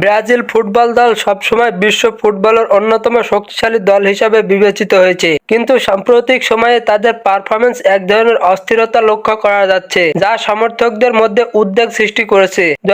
Brazil football দল সবসময় বিশ্ব ফুটবলের অন্যতম শক্তিশালী দল হিসাবে বিবেচিত হয়েছে। কিন্তু সাম্প্রতিক সময়ে তাদের পারফরমেন্স এক ধরনের অস্থিরতা লক্ষ্য করা যাচ্ছে, যা সমর্থকদের মধ্যে উদ্বেগ সৃষ্টি করেছে। দু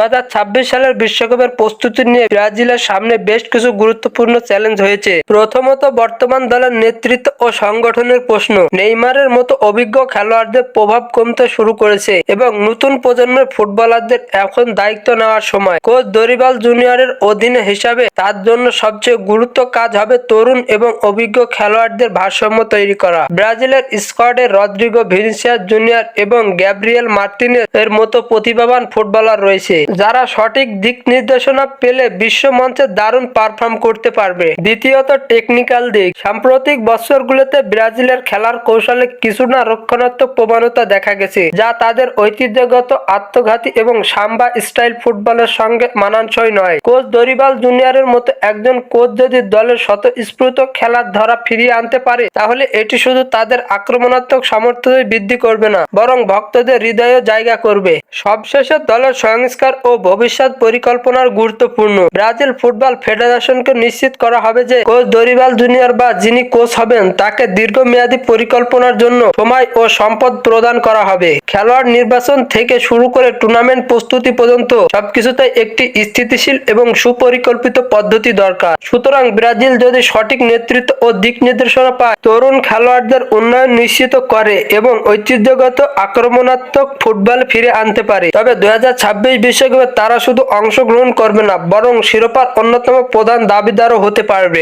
সালের বিশ্বকাপের প্রস্তুতি নিয়ে ব্রাজিলের সামনে বেশ কিছু গুরুত্বপূর্ণ চ্যালেঞ্জ হয়েছে। প্রথমত বর্তমান দলের নেতৃত্ব ও সংগঠনের প্রশ্ন, নেইমারের মতো অভিজ্ঞ খেলোয়াড়দের প্রভাব কমতে শুরু করেছে এবং নতুন প্রজন্মের ফুটবলারদের এখন দায়িত্ব নেওয়ার সময়। কোচ দরিবাল জুনিয়রের অধীনে হিসাবে তার জন্য সবচেয়ে গুরুত্ব কাজ হবে তরুণ এবং অভিজ্ঞ খেলোয়াড়দের ভারসাম্য তৈরি করা। ব্রাজিলের স্কোয়াডে রদ্রিগো ভিনিসিয়াস জুনিয়র এবং গ্যাব্রিয়েল মার্টিনেজ এর মতো প্রতিভাবান ফুটবলার রয়েছে, যারা সঠিক দিক নির্দেশনা পেলে বিশ্ব মঞ্চে দারুণ পারফর্ম করতে পারবে। দ্বিতীয়ত টেকনিক্যাল দিক। সাম্প্রতিক বছরগুলোতে ব্রাজিলের খেলার কৌশলে কিছু না রক্ষণাত্মক প্রবণতা দেখা গেছে, যা তাদের ঐতিহ্যগত আত্মঘাতী এবং সাম্বা স্টাইল ফুটবলের সঙ্গে মানানসই নয়। কোচ দরিবাল জুনিয়রের মতো একজন কোচ যদি দলের স্বতঃস্ফূর্ত খেলার ধারা ফিরিয়ে আনতে পারে, তাহলে এটি শুধু তাদের আক্রমণাত্মক সামর্থ্যই বৃদ্ধি করবে না, বরং ভক্তদের হৃদয়ে জায়গা করবে। সবশেষে দলের সংস্কার ও ভবিষ্যৎ পরিকল্পনার গুরুত্বপূর্ণ। ব্রাজিল ফুটবল ফেডারেশনকে নিশ্চিত করা হবে যে, কোচ দরিবাল জুনিয়র বা যিনি কোচ হবেন, তাকে দীর্ঘমেয়াদী পরিকল্পনার জন্য সময় ও সম্পদ প্রদান করা হবে। খেলোয়াড় নির্বাচন থেকে শুরু করে টুর্নামেন্ট প্রস্তুতি পর্যন্ত সবকিছুতে একটি স্থিতিশীল এবং সুপরিকল্পিত পদ্ধতি দরকার। সুতরাং ব্রাজিল যদি সঠিক নেতৃত্ব ও দিক নির্দেশনা পায়, তরুণ খেলোয়াড়দের উন্নয়ন নিশ্চিত করে এবং ঐতিহ্যগত আক্রমণাত্মক ফুটবল ফিরে আনতে পারে। তবে দুই বিশ্বকাপে তারা শুধু অংশগ্রহণ করবে না, বরং শিরোপার অন্যতম প্রধান দাবিদারও হতে পারবে।